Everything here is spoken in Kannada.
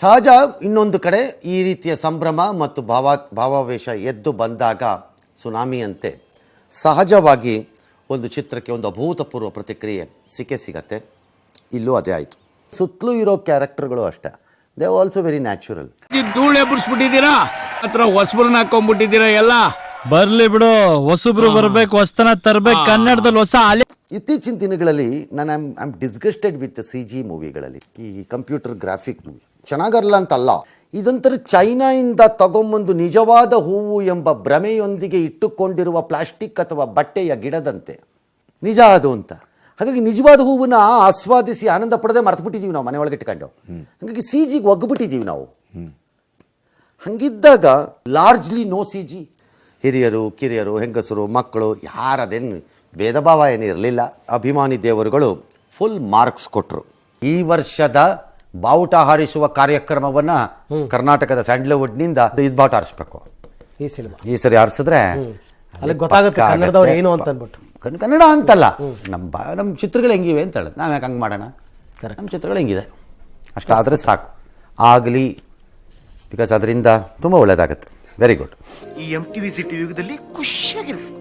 ಸಹಜ ಇನ್ನೊಂದು ಕಡೆ ಈ ರೀತಿಯ ಸಂಭ್ರಮ ಮತ್ತು ಭಾವ ಭಾವಾವೇಶ ಎದ್ದು ಬಂದಾಗ ಸುನಾಮಿಯಂತೆ ಸಹಜವಾಗಿ ಒಂದು ಚಿತ್ರಕ್ಕೆ ಒಂದು ಅಭೂತಪೂರ್ವ ಪ್ರತಿಕ್ರಿಯೆ ಸಿಕ್ಕೆ ಸಿಗತ್ತೆ. ಇಲ್ಲೂ ಅದೇ ಆಯಿತು. ಸುತ್ತಲೂ ಇರೋ ಕ್ಯಾರೆಕ್ಟರ್ಗಳು ಅಷ್ಟೇ. ದೇ ಆಲ್ಸೋ ವೆರಿ ನ್ಯಾಚುರಲ್ ಧೂಳು ಬಿಡಿಸ್ಬಿಟ್ಟಿದ್ದೀರಾ? ಹತ್ರ ಹೊಸಬ್ರನ್ನ ಹಾಕೊಂಡ್ಬಿಟ್ಟಿದ್ದೀರಾ ಎಲ್ಲ? ಬರ್ಲಿ ಬಿಡು ಹೊಸಬ್ರು ಬರ್ಬೇಕು ಹೊಸ್ತನ ತರ್ಬೇಕು ಕನ್ನಡದಲ್ಲಿ ಹೊಸ ಅಲೆ ಇತ್ತೀಚಿನ ದಿನಗಳಲ್ಲಿ ನಾನು I'm I'm disgusted with C G ಮೂವಿಗಳಲ್ಲಿ ಈ ಕಂಪ್ಯೂಟರ್ ಗ್ರಾಫಿಕ್ ಮೂವಿ ಚೆನ್ನಾಗಲ್ಲ ಅಂತಲ್ಲ. ಇದೊಂಥರ ಚೈನಾಯಿಂದ ತಗೊಂಬಂದು ನಿಜವಾದ ಹೂವು ಎಂಬ ಭ್ರಮೆಯೊಂದಿಗೆ ಇಟ್ಟುಕೊಂಡಿರುವ ಪ್ಲಾಸ್ಟಿಕ್ ಅಥವಾ ಬಟ್ಟೆಯ ಗಿಡದಂತೆ. ನಿಜ ಅದು ಅಂತ. ಹಾಗಾಗಿ ನಿಜವಾದ ಹೂವನ್ನ ಆಸ್ವಾದಿಸಿ ಆನಂದ ಪಡದೆ ಮರ್ತು ಬಿಟ್ಟಿದ್ದೀವಿ ನಾವು ಮನೆಯೊಳಗೆ ಇಟ್ಕೊಂಡು. ಹಾಗಾಗಿ ಸಿ ಜಿಗೆ ಒಗ್ಬಿಟ್ಟಿದ್ದೀವಿ ನಾವು. ಹಂಗಿದ್ದಾಗ ಲಾರ್ಜ್ಲಿ ನೋ ಸಿ ಜಿ ಹಿರಿಯರು, ಕಿರಿಯರು, ಹೆಂಗಸರು, ಮಕ್ಕಳು ಯಾರದೇನು ಭೇದ ಭಾವ ಏನಿರಲಿಲ್ಲ. ಅಭಿಮಾನಿ ದೇವರುಗಳು ಫುಲ್ ಮಾರ್ಕ್ಸ್ ಕೊಟ್ಟರು ಈ ವರ್ಷದ ಬಾವುಟ ಹಾರಿಸುವ ಕಾರ್ಯಕ್ರಮವನ್ನ ಕರ್ನಾಟಕದ ಸ್ಯಾಂಡ್ಲ್ವುಡ್ನಿಂದ ಇದು ಬಾವುಟ ಹಾರಿಸ್ಬೇಕು. ಈ ಸಿನಿಮಾ. ಈ ಸರಿ ಹಾರಿಸಿದ್ರೆ ಅಲ್ಲಿ ಗೊತ್ತಾಗುತ್ತೆ ಕನ್ನಡದವ್ರು ಏನು ಅಂತ ಅಂದ್ಬಿಟ್ಟು ಕನ್ನಡ ಅಂತಲ್ಲ. ನಮ್ಮ ಬಾ ನಮ್ಮ ಚಿತ್ರಗಳು ಹೆಂಗಿವೆ ಅಂತ ಹೇಳಿ ನಾವು ಯಾಕೆ ಹಂಗೆ ಮಾಡೋಣ? ನಮ್ಮ ಚಿತ್ರಗಳು ಹೆಂಗಿದೆ? ಅಷ್ಟಾದರೆ ಸಾಕು. ಆಗಲಿ ಬಿಕಾಸ್ ಅದರಿಂದ ತುಂಬ ಒಳ್ಳೆಯದಾಗುತ್ತೆ ವೆರಿ ಗುಡ್ ಈ ಎಂ ಟಿ ವಿ ಸಿಟಿ ಯುಗದಲ್ಲಿ ಖುಷಿಯಾಗಿರ್ಬೇಕು.